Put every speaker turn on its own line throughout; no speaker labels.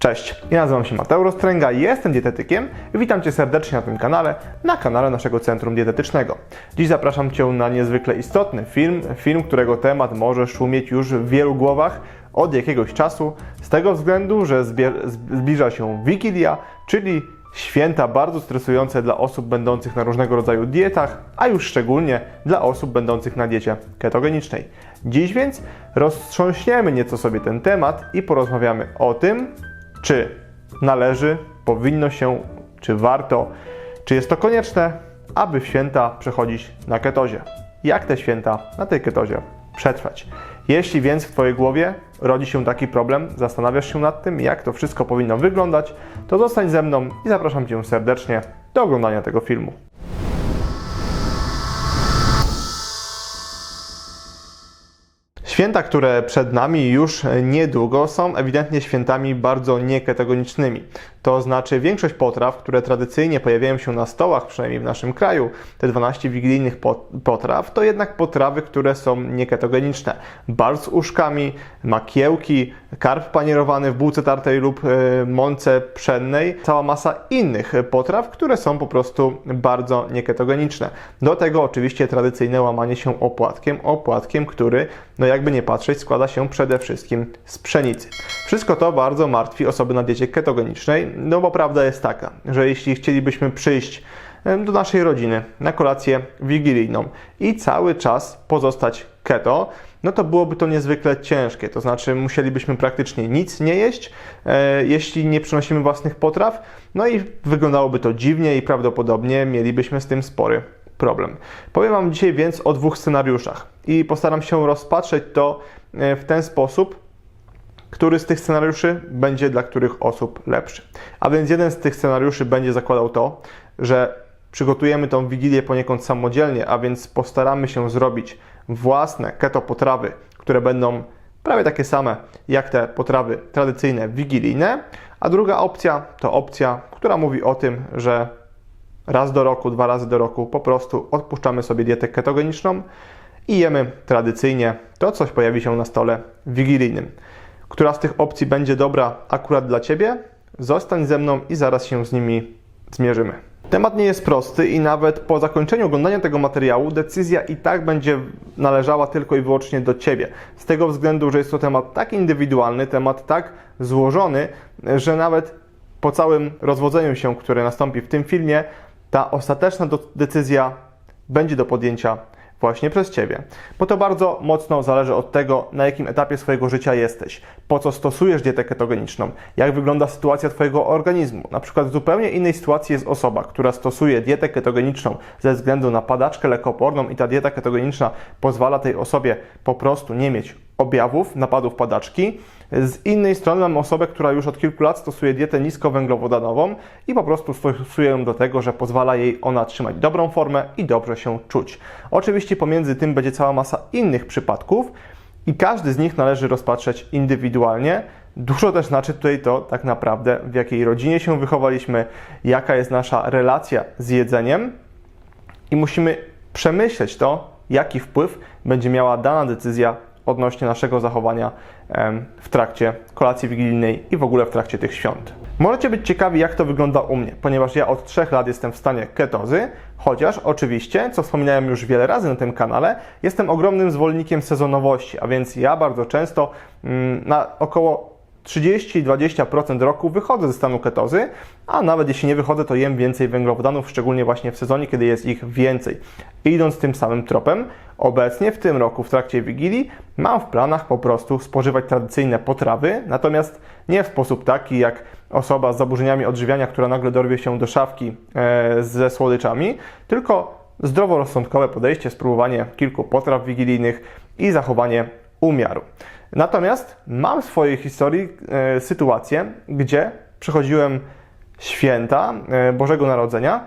Cześć, ja nazywam się Mateusz Rostręga, jestem dietetykiem i witam Cię serdecznie na tym kanale, na kanale naszego Centrum Dietetycznego. Dziś zapraszam Cię na niezwykle istotny film, film, którego temat może szumieć już w wielu głowach od jakiegoś czasu, z tego względu, że zbliża się Wigilia, czyli święta bardzo stresujące dla osób będących na różnego rodzaju dietach, a już szczególnie dla osób będących na diecie ketogenicznej. Dziś więc roztrząśniemy nieco sobie ten temat i porozmawiamy o tym, czy należy, powinno się, czy warto, czy jest to konieczne, aby w święta przechodzić na ketozie. Jak te święta na tej ketozie przetrwać? Jeśli więc w Twojej głowie rodzi się taki problem, zastanawiasz się nad tym, jak to wszystko powinno wyglądać, to zostań ze mną i zapraszam Cię serdecznie do oglądania tego filmu. Święta, które przed nami już niedługo, są ewidentnie świętami bardzo nieketogenicznymi. To znaczy, większość potraw, które tradycyjnie pojawiają się na stołach, przynajmniej w naszym kraju, te 12 wigilijnych pot- potraw, to jednak potrawy, które są nieketogeniczne. Bar z uszkami, makiełki, karp panierowany w bułce tartej lub e, mące pszennej, cała masa innych potraw, które są po prostu bardzo nieketogeniczne. Do tego oczywiście tradycyjne łamanie się opłatkiem, opłatkiem, który, no jakby nie patrzeć, składa się przede wszystkim z pszenicy. Wszystko to bardzo martwi osoby na diecie ketogenicznej, no bo prawda jest taka, że jeśli chcielibyśmy przyjść do naszej rodziny na kolację wigilijną i cały czas pozostać keto, no to byłoby to niezwykle ciężkie. To znaczy, musielibyśmy praktycznie nic nie jeść, e, jeśli nie przynosimy własnych potraw, no i wyglądałoby to dziwnie i prawdopodobnie mielibyśmy z tym spory problem. Powiem Wam dzisiaj więc o dwóch scenariuszach i postaram się rozpatrzeć to e, w ten sposób, który z tych scenariuszy będzie dla których osób lepszy. A więc jeden z tych scenariuszy będzie zakładał to, że przygotujemy tą wigilię poniekąd samodzielnie, a więc postaramy się zrobić własne keto potrawy, które będą prawie takie same jak te potrawy tradycyjne wigilijne. A druga opcja to opcja, która mówi o tym, że raz do roku, dwa razy do roku po prostu odpuszczamy sobie dietę ketogeniczną i jemy tradycyjnie to, coś pojawi się na stole wigilijnym. Która z tych opcji będzie dobra akurat dla Ciebie? Zostań ze mną i zaraz się z nimi zmierzymy. Temat nie jest prosty i nawet po zakończeniu oglądania tego materiału decyzja i tak będzie należała tylko i wyłącznie do Ciebie. Z tego względu, że jest to temat tak indywidualny, temat tak złożony, że nawet po całym rozwodzeniu się, które nastąpi w tym filmie, ta ostateczna decyzja będzie do podjęcia właśnie przez Ciebie. Bo to bardzo mocno zależy od tego, na jakim etapie swojego życia jesteś, po co stosujesz dietę ketogeniczną, jak wygląda sytuacja Twojego organizmu. Na przykład w zupełnie innej sytuacji jest osoba, która stosuje dietę ketogeniczną ze względu na padaczkę lekooporną i ta dieta ketogeniczna pozwala tej osobie po prostu nie mieć objawów, napadów padaczki. Z innej strony mamy osobę, która już od kilku lat stosuje dietę niskowęglowodanową i po prostu stosuje ją do tego, że pozwala jej ona trzymać dobrą formę i dobrze się czuć. Oczywiście pomiędzy tym będzie cała masa innych przypadków i każdy z nich należy rozpatrzeć indywidualnie. Dużo też znaczy tutaj to tak naprawdę, w jakiej rodzinie się wychowaliśmy, jaka jest nasza relacja z jedzeniem i musimy przemyśleć to, jaki wpływ będzie miała dana decyzja odnośnie naszego zachowania w trakcie kolacji wigilijnej i w ogóle w trakcie tych świąt. Możecie być ciekawi, jak to wygląda u mnie, ponieważ ja od 3 lat jestem w stanie ketozy, chociaż oczywiście, co wspominałem już wiele razy na tym kanale, jestem ogromnym zwolennikiem sezonowości, a więc ja bardzo często mm, na około 30-20% roku wychodzę ze stanu ketozy, a nawet jeśli nie wychodzę, to jem więcej węglowodanów, szczególnie właśnie w sezonie, kiedy jest ich więcej. Idąc tym samym tropem, obecnie w tym roku w trakcie Wigilii mam w planach po prostu spożywać tradycyjne potrawy, natomiast nie w sposób taki jak osoba z zaburzeniami odżywiania, która nagle dorwie się do szafki e, ze słodyczami, tylko zdroworozsądkowe podejście, spróbowanie kilku potraw wigilijnych i zachowanie umiaru. Natomiast mam w swojej historii e, sytuację, gdzie przechodziłem święta e, Bożego Narodzenia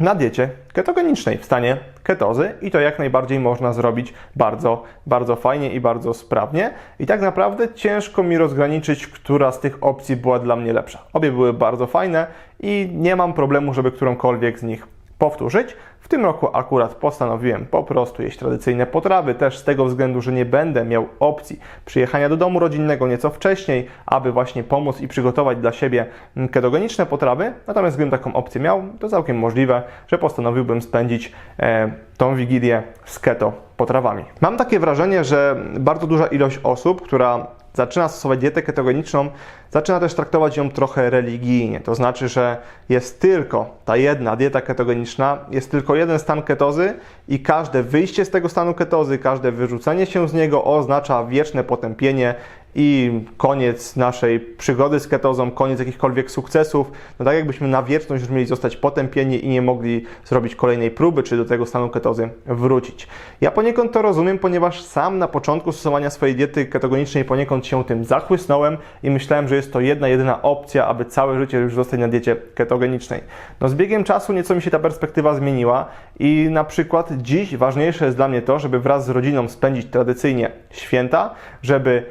na diecie ketogenicznej w stanie ketozy i to jak najbardziej można zrobić bardzo, bardzo fajnie i bardzo sprawnie. I tak naprawdę ciężko mi rozgraniczyć, która z tych opcji była dla mnie lepsza. Obie były bardzo fajne i nie mam problemu, żeby którąkolwiek z nich powtórzyć. W tym roku akurat postanowiłem po prostu jeść tradycyjne potrawy, też z tego względu, że nie będę miał opcji przyjechania do domu rodzinnego nieco wcześniej, aby właśnie pomóc i przygotować dla siebie ketogeniczne potrawy. Natomiast gdybym taką opcję miał, to całkiem możliwe, że postanowiłbym spędzić e, tą wigilię z keto potrawami. Mam takie wrażenie, że bardzo duża ilość osób, która zaczyna stosować dietę ketogeniczną, zaczyna też traktować ją trochę religijnie. To znaczy, że jest tylko ta jedna dieta ketogeniczna, jest tylko jeden stan ketozy i każde wyjście z tego stanu ketozy, każde wyrzucenie się z niego oznacza wieczne potępienie i koniec naszej przygody z ketozą, koniec jakichkolwiek sukcesów. No tak jakbyśmy na wieczność już mieli zostać potępieni i nie mogli zrobić kolejnej próby, czy do tego stanu ketozy wrócić. Ja poniekąd to rozumiem, ponieważ sam na początku stosowania swojej diety ketogenicznej poniekąd się tym zachłysnąłem i myślałem, że jest to jedna, jedyna opcja, aby całe życie już zostać na diecie ketogenicznej. No z biegiem czasu nieco mi się ta perspektywa zmieniła i na przykład dziś ważniejsze jest dla mnie to, żeby wraz z rodziną spędzić tradycyjnie święta, żeby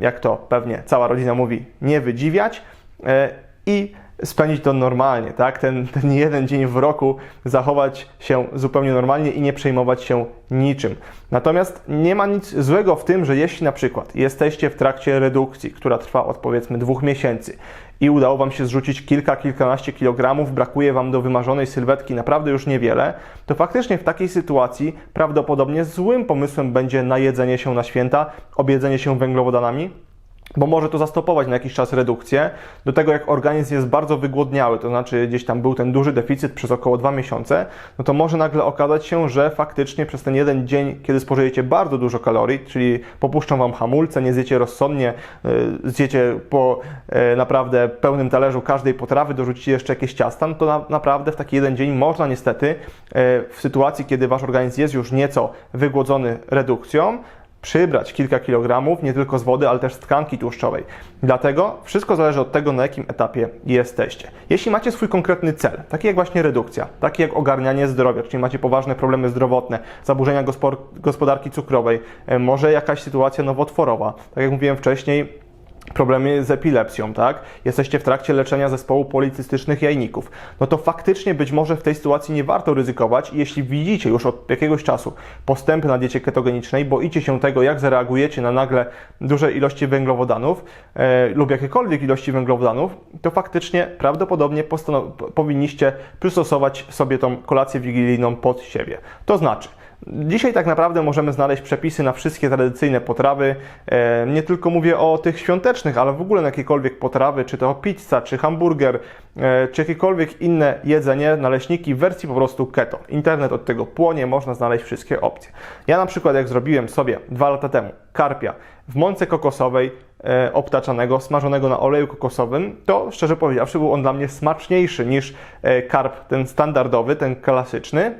jak to pewnie cała rodzina mówi, nie wydziwiać. E, i spędzić to normalnie, tak? Ten, ten jeden dzień w roku zachować się zupełnie normalnie i nie przejmować się niczym. Natomiast nie ma nic złego w tym, że jeśli na przykład jesteście w trakcie redukcji, która trwa od powiedzmy dwóch miesięcy i udało Wam się zrzucić kilka, kilkanaście kilogramów, brakuje Wam do wymarzonej sylwetki naprawdę już niewiele, to faktycznie w takiej sytuacji prawdopodobnie złym pomysłem będzie najedzenie się na święta, objedzenie się węglowodanami, bo może to zastopować na jakiś czas redukcję, do tego jak organizm jest bardzo wygłodniały, to znaczy gdzieś tam był ten duży deficyt przez około 2 miesiące, no to może nagle okazać się, że faktycznie przez ten jeden dzień, kiedy spożyjecie bardzo dużo kalorii, czyli popuszczą Wam hamulce, nie zjecie rozsądnie, y, zjecie po y, naprawdę pełnym talerzu każdej potrawy, dorzucicie jeszcze jakieś ciasta, no to na, naprawdę w taki jeden dzień można niestety y, w sytuacji, kiedy Wasz organizm jest już nieco wygłodzony redukcją, przybrać kilka kilogramów, nie tylko z wody, ale też z tkanki tłuszczowej. Dlatego wszystko zależy od tego, na jakim etapie jesteście. Jeśli macie swój konkretny cel, taki jak właśnie redukcja, taki jak ogarnianie zdrowia, czyli macie poważne problemy zdrowotne, zaburzenia gospodarki cukrowej, e, może jakaś sytuacja nowotworowa, tak jak mówiłem wcześniej, problemy z epilepsją, tak? Jesteście w trakcie leczenia zespołu policystycznych jajników, no to faktycznie być może w tej sytuacji nie warto ryzykować jeśli widzicie już od jakiegoś czasu postępy na diecie ketogenicznej, boicie się tego, jak zareagujecie na nagle duże ilości węglowodanów e, lub jakiekolwiek ilości węglowodanów, to faktycznie prawdopodobnie powinniście przystosować sobie tą kolację wigilijną pod siebie. To znaczy, Dzisiaj tak naprawdę możemy znaleźć przepisy na wszystkie tradycyjne potrawy. E, nie tylko mówię o tych świątecznych, ale w ogóle na jakiekolwiek potrawy, czy to pizza, czy hamburger, e, czy jakiekolwiek inne jedzenie, naleśniki w wersji po prostu keto. Internet od tego płonie, można znaleźć wszystkie opcje. Ja na przykład jak zrobiłem sobie dwa lata temu karpia w mące kokosowej, e, obtaczanego, smażonego na oleju kokosowym, to szczerze powiedziawszy był on dla mnie smaczniejszy niż karp ten standardowy, ten klasyczny.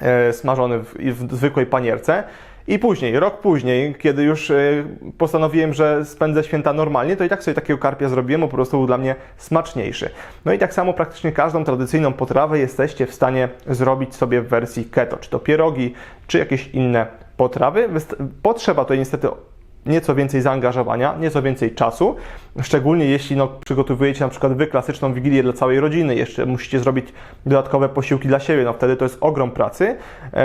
E, smażony w, w zwykłej panierce. I później, rok później, kiedy już e, postanowiłem, że spędzę święta normalnie, to i tak sobie takiego karpia zrobiłem, po prostu był dla mnie smaczniejszy. No i tak samo praktycznie każdą tradycyjną potrawę jesteście w stanie zrobić sobie w wersji keto, czy to pierogi, czy jakieś inne potrawy. Potrzeba to niestety nieco więcej zaangażowania, nieco więcej czasu, szczególnie jeśli no, przygotowujecie na przykład wy klasyczną wigilię dla całej rodziny, jeszcze musicie zrobić dodatkowe posiłki dla siebie, no wtedy to jest ogrom pracy.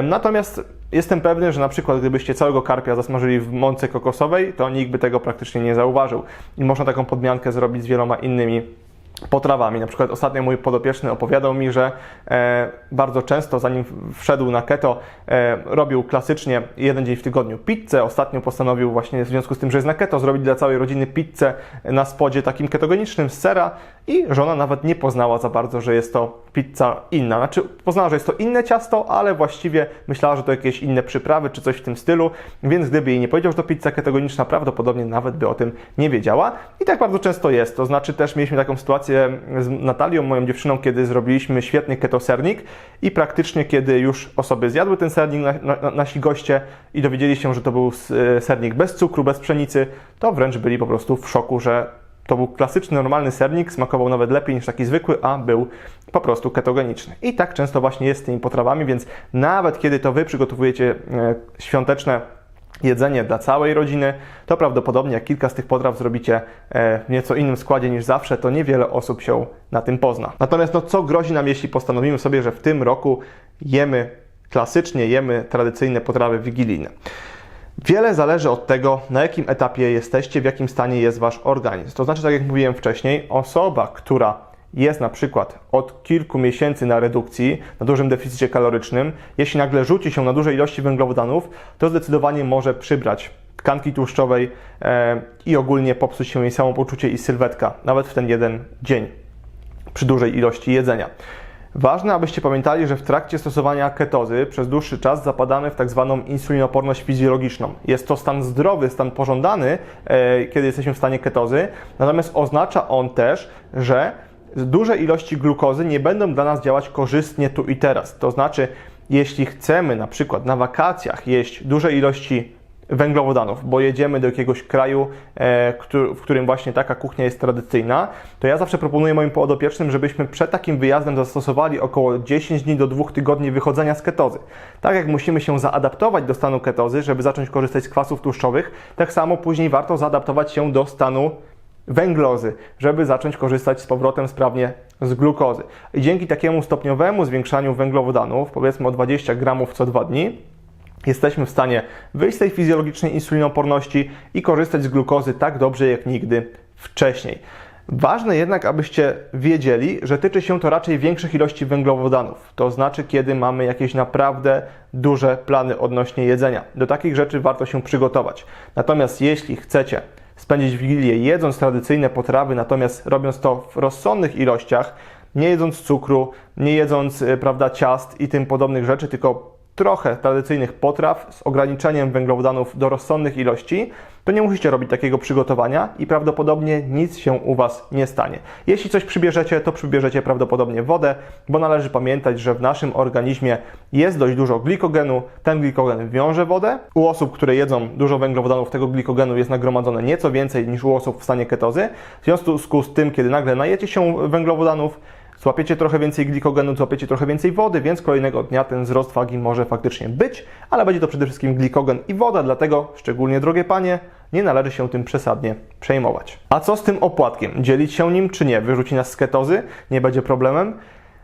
Natomiast jestem pewny, że na przykład gdybyście całego karpia zasmażyli w mące kokosowej, to nikt by tego praktycznie nie zauważył. I można taką podmiankę zrobić z wieloma innymi potrawami. Na przykład ostatnio mój podopieczny opowiadał mi, że e, bardzo często, zanim wszedł na keto, e, robił klasycznie jeden dzień w tygodniu pizzę. Ostatnio postanowił właśnie w związku z tym, że jest na keto, zrobić dla całej rodziny pizzę na spodzie takim ketogenicznym z sera i żona nawet nie poznała za bardzo, że jest to pizza inna. Znaczy poznała, że jest to inne ciasto, ale właściwie myślała, że to jakieś inne przyprawy czy coś w tym stylu, więc gdyby jej nie powiedział, że to pizza ketogeniczna, prawdopodobnie nawet by o tym nie wiedziała. I tak bardzo często jest. To znaczy też mieliśmy taką sytuację, sytuację z Natalią, moją dziewczyną, kiedy zrobiliśmy świetny ketosernik i praktycznie kiedy już osoby zjadły ten sernik, na, na, nasi goście i dowiedzieli się, że to był e, sernik bez cukru, bez pszenicy, to wręcz byli po prostu w szoku, że to był klasyczny, normalny sernik, smakował nawet lepiej niż taki zwykły, a był po prostu ketogeniczny. I tak często właśnie jest z tymi potrawami, więc nawet kiedy to Wy przygotowujecie e, świąteczne jedzenie dla całej rodziny, to prawdopodobnie jak kilka z tych potraw zrobicie e, w nieco innym składzie niż zawsze, to niewiele osób się na tym pozna. Natomiast no, co grozi nam, jeśli postanowimy sobie, że w tym roku jemy klasycznie, jemy tradycyjne potrawy wigilijne? Wiele zależy od tego, na jakim etapie jesteście, w jakim stanie jest wasz organizm. To znaczy, tak jak mówiłem wcześniej, osoba, która jest na przykład od kilku miesięcy na redukcji, na dużym deficycie kalorycznym, jeśli nagle rzuci się na duże ilości węglowodanów, to zdecydowanie może przybrać tkanki tłuszczowej e, i ogólnie popsuć się jej samopoczucie i sylwetka, nawet w ten jeden dzień przy dużej ilości jedzenia. Ważne, abyście pamiętali, że w trakcie stosowania ketozy przez dłuższy czas zapadamy w tak zwaną insulinoporność fizjologiczną. Jest to stan zdrowy, stan pożądany, e, kiedy jesteśmy w stanie ketozy, natomiast oznacza on też, że duże ilości glukozy nie będą dla nas działać korzystnie tu i teraz. To znaczy, jeśli chcemy na przykład na wakacjach jeść duże ilości węglowodanów, bo jedziemy do jakiegoś kraju, e, w którym właśnie taka kuchnia jest tradycyjna, to ja zawsze proponuję moim podopiecznym, żebyśmy przed takim wyjazdem zastosowali około 10 dni do 2 tygodni wychodzenia z ketozy. Tak jak musimy się zaadaptować do stanu ketozy, żeby zacząć korzystać z kwasów tłuszczowych, tak samo później warto zaadaptować się do stanu węglozy, żeby zacząć korzystać z powrotem sprawnie z glukozy. I dzięki takiemu stopniowemu zwiększaniu węglowodanów, powiedzmy o 20 gramów co dwa dni, jesteśmy w stanie wyjść z tej fizjologicznej insulinoporności i korzystać z glukozy tak dobrze jak nigdy wcześniej. Ważne jednak, abyście wiedzieli, że tyczy się to raczej większych ilości węglowodanów. To znaczy, kiedy mamy jakieś naprawdę duże plany odnośnie jedzenia. Do takich rzeczy warto się przygotować. Natomiast jeśli chcecie spędzić Wigilię jedząc tradycyjne potrawy, natomiast robiąc to w rozsądnych ilościach, nie jedząc cukru, nie jedząc e, prawda, ciast i tym podobnych rzeczy, tylko trochę tradycyjnych potraw z ograniczeniem węglowodanów do rozsądnych ilości, to nie musicie robić takiego przygotowania i prawdopodobnie nic się u Was nie stanie. Jeśli coś przybierzecie, to przybierzecie prawdopodobnie wodę, bo należy pamiętać, że w naszym organizmie jest dość dużo glikogenu, ten glikogen wiąże wodę. U osób, które jedzą dużo węglowodanów, tego glikogenu jest nagromadzone nieco więcej niż u osób w stanie ketozy. W związku z tym, kiedy nagle najecie się węglowodanów, Złapiecie trochę więcej glikogenu, złapiecie trochę więcej wody, więc kolejnego dnia ten wzrost wagi może faktycznie być, ale będzie to przede wszystkim glikogen i woda, dlatego, szczególnie drogie panie, nie należy się tym przesadnie przejmować. A co z tym opłatkiem? Dzielić się nim czy nie? Wyrzuci nas z ketozy? Nie będzie problemem?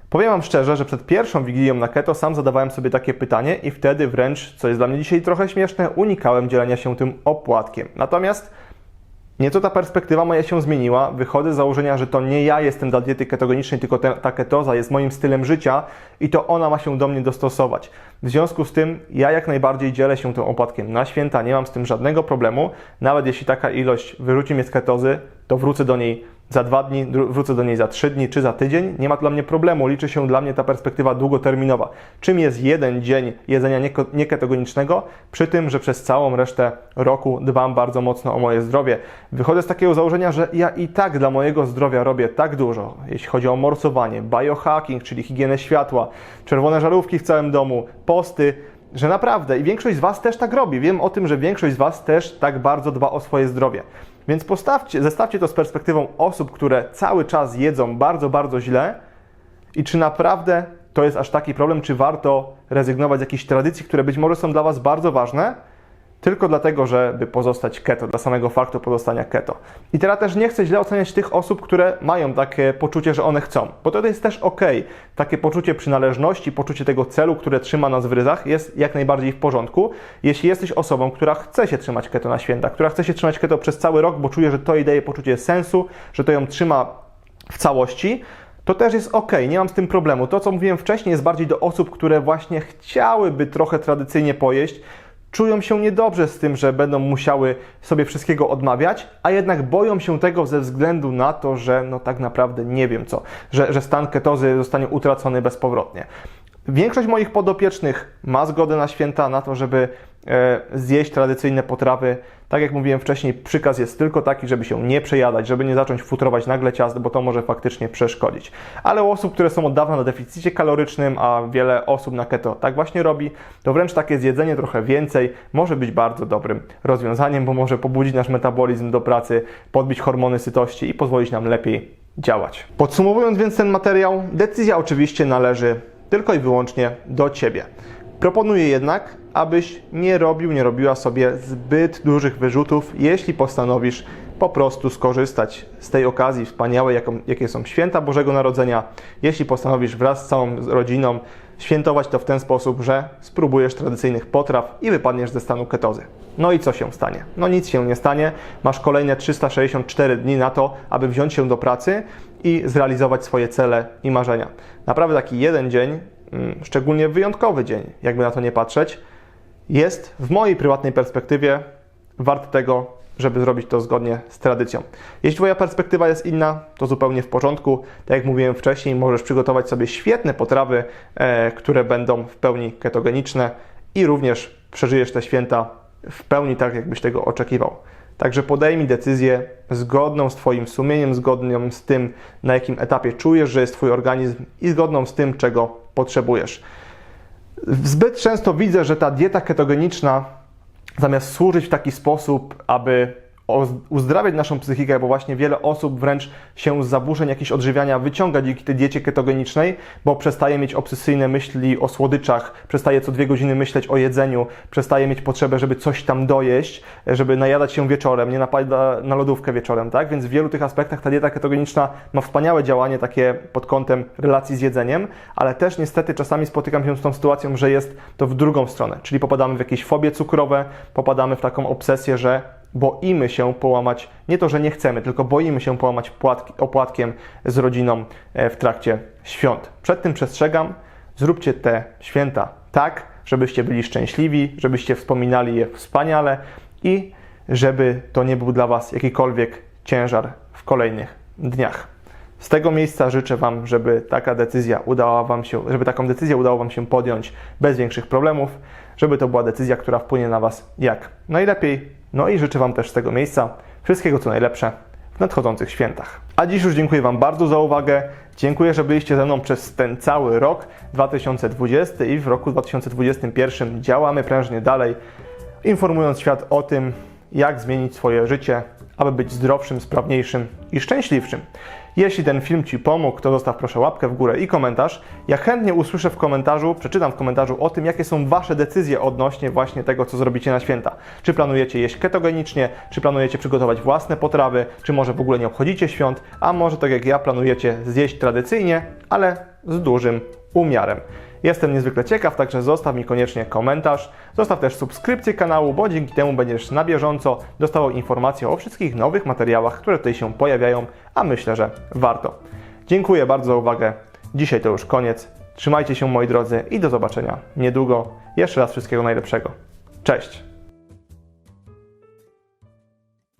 Powiem Wam szczerze, że przed pierwszą wigilią na keto sam zadawałem sobie takie pytanie i wtedy wręcz, co jest dla mnie dzisiaj trochę śmieszne, unikałem dzielenia się tym opłatkiem. Natomiast Nieco ta perspektywa moja się zmieniła. Wychodzę z założenia, że to nie ja jestem dla diety ketogenicznej, tylko ta ketoza jest moim stylem życia i to ona ma się do mnie dostosować. W związku z tym ja jak najbardziej dzielę się tym opłatkiem na święta, nie mam z tym żadnego problemu. Nawet jeśli taka ilość wyrzuci mnie z ketozy, to wrócę do niej za dwa dni, wrócę do niej za trzy dni czy za tydzień, nie ma dla mnie problemu. Liczy się dla mnie ta perspektywa długoterminowa. Czym jest jeden dzień jedzenia nieketogenicznego, przy tym, że przez całą resztę roku dbam bardzo mocno o moje zdrowie. Wychodzę z takiego założenia, że ja i tak dla mojego zdrowia robię tak dużo, jeśli chodzi o morsowanie, biohacking, czyli higienę światła, czerwone żarówki w całym domu, posty, że naprawdę i większość z Was też tak robi. Wiem o tym, że większość z Was też tak bardzo dba o swoje zdrowie. Więc postawcie, zestawcie to z perspektywą osób, które cały czas jedzą bardzo, bardzo źle i czy naprawdę to jest aż taki problem, czy warto rezygnować z jakichś tradycji, które być może są dla Was bardzo ważne, tylko dlatego, żeby pozostać keto, dla samego faktu pozostania keto. I teraz też nie chcę źle oceniać tych osób, które mają takie poczucie, że one chcą, bo to jest też ok. Takie poczucie przynależności, poczucie tego celu, które trzyma nas w ryzach, jest jak najbardziej w porządku. Jeśli jesteś osobą, która chce się trzymać keto na święta, która chce się trzymać keto przez cały rok, bo czuje, że to jej daje poczucie sensu, że to ją trzyma w całości, to też jest ok, nie mam z tym problemu. To, co mówiłem wcześniej, jest bardziej do osób, które właśnie chciałyby trochę tradycyjnie pojeść, czują się niedobrze z tym, że będą musiały sobie wszystkiego odmawiać, a jednak boją się tego ze względu na to, że no tak naprawdę nie wiem co, że, że stan ketozy zostanie utracony bezpowrotnie. Większość moich podopiecznych ma zgodę na święta na to, żeby zjeść tradycyjne potrawy. Tak jak mówiłem wcześniej, przykaz jest tylko taki, żeby się nie przejadać, żeby nie zacząć futrować nagle ciast, bo to może faktycznie przeszkodzić. Ale u osób, które są od dawna na deficycie kalorycznym, a wiele osób na keto tak właśnie robi, to wręcz takie zjedzenie trochę więcej może być bardzo dobrym rozwiązaniem, bo może pobudzić nasz metabolizm do pracy, podbić hormony sytości i pozwolić nam lepiej działać. Podsumowując więc ten materiał, decyzja oczywiście należy tylko i wyłącznie do Ciebie. Proponuję jednak, abyś nie robił, nie robiła sobie zbyt dużych wyrzutów, jeśli postanowisz po prostu skorzystać z tej okazji wspaniałej, jakie są święta Bożego Narodzenia. Jeśli postanowisz wraz z całą rodziną świętować to w ten sposób, że spróbujesz tradycyjnych potraw i wypadniesz ze stanu ketozy. No i co się stanie? No nic się nie stanie. Masz kolejne 364 dni na to, aby wziąć się do pracy i zrealizować swoje cele i marzenia. Naprawdę taki jeden dzień, mm, szczególnie wyjątkowy dzień, jakby na to nie patrzeć, jest w mojej prywatnej perspektywie wart tego, żeby zrobić to zgodnie z tradycją. Jeśli Twoja perspektywa jest inna, to zupełnie w porządku. Tak jak mówiłem wcześniej, możesz przygotować sobie świetne potrawy, e, które będą w pełni ketogeniczne i również przeżyjesz te święta w pełni tak, jakbyś tego oczekiwał. Także podejmij decyzję zgodną z Twoim sumieniem, zgodną z tym, na jakim etapie czujesz, że jest Twój organizm i zgodną z tym, czego potrzebujesz. Zbyt często widzę, że ta dieta ketogeniczna zamiast służyć w taki sposób, aby uzdrawiać naszą psychikę, bo właśnie wiele osób wręcz się z zaburzeń jakichś odżywiania wyciąga dzięki tej diecie ketogenicznej, bo przestaje mieć obsesyjne myśli o słodyczach, przestaje co dwie godziny myśleć o jedzeniu, przestaje mieć potrzebę, żeby coś tam dojeść, żeby najadać się wieczorem, nie napada na lodówkę wieczorem, tak? Więc w wielu tych aspektach ta dieta ketogeniczna ma wspaniałe działanie takie pod kątem relacji z jedzeniem, ale też niestety czasami spotykam się z tą sytuacją, że jest to w drugą stronę, czyli popadamy w jakieś fobie cukrowe, popadamy w taką obsesję, że boimy się połamać, nie to, że nie chcemy, tylko boimy się połamać płatki, opłatkiem z rodziną e, w trakcie świąt. Przed tym przestrzegam, zróbcie te święta tak, żebyście byli szczęśliwi, żebyście wspominali je wspaniale i żeby to nie był dla Was jakikolwiek ciężar w kolejnych dniach. Z tego miejsca życzę Wam, żeby taka decyzja udała Wam się, żeby taką decyzję udało Wam się podjąć bez większych problemów, żeby to była decyzja, która wpłynie na Was jak najlepiej. No i życzę Wam też z tego miejsca wszystkiego co najlepsze w nadchodzących świętach. A dziś już dziękuję Wam bardzo za uwagę. Dziękuję, że byliście ze mną przez ten cały rok 2020 i w roku 2021 działamy prężnie dalej, informując świat o tym, jak zmienić swoje życie, aby być zdrowszym, sprawniejszym i szczęśliwszym. Jeśli ten film Ci pomógł, to zostaw proszę łapkę w górę i komentarz. Ja chętnie usłyszę w komentarzu, przeczytam w komentarzu o tym, jakie są Wasze decyzje odnośnie właśnie tego, co zrobicie na święta. Czy planujecie jeść ketogenicznie, czy planujecie przygotować własne potrawy, czy może w ogóle nie obchodzicie świąt, a może tak jak ja planujecie zjeść tradycyjnie, ale z dużym umiarem. Jestem niezwykle ciekaw, także zostaw mi koniecznie komentarz. Zostaw też subskrypcję kanału, bo dzięki temu będziesz na bieżąco dostawał informacje o wszystkich nowych materiałach, które tutaj się pojawiają, a myślę, że warto. Dziękuję bardzo za uwagę. Dzisiaj to już koniec. Trzymajcie się moi drodzy i do zobaczenia niedługo. Jeszcze raz wszystkiego najlepszego. Cześć!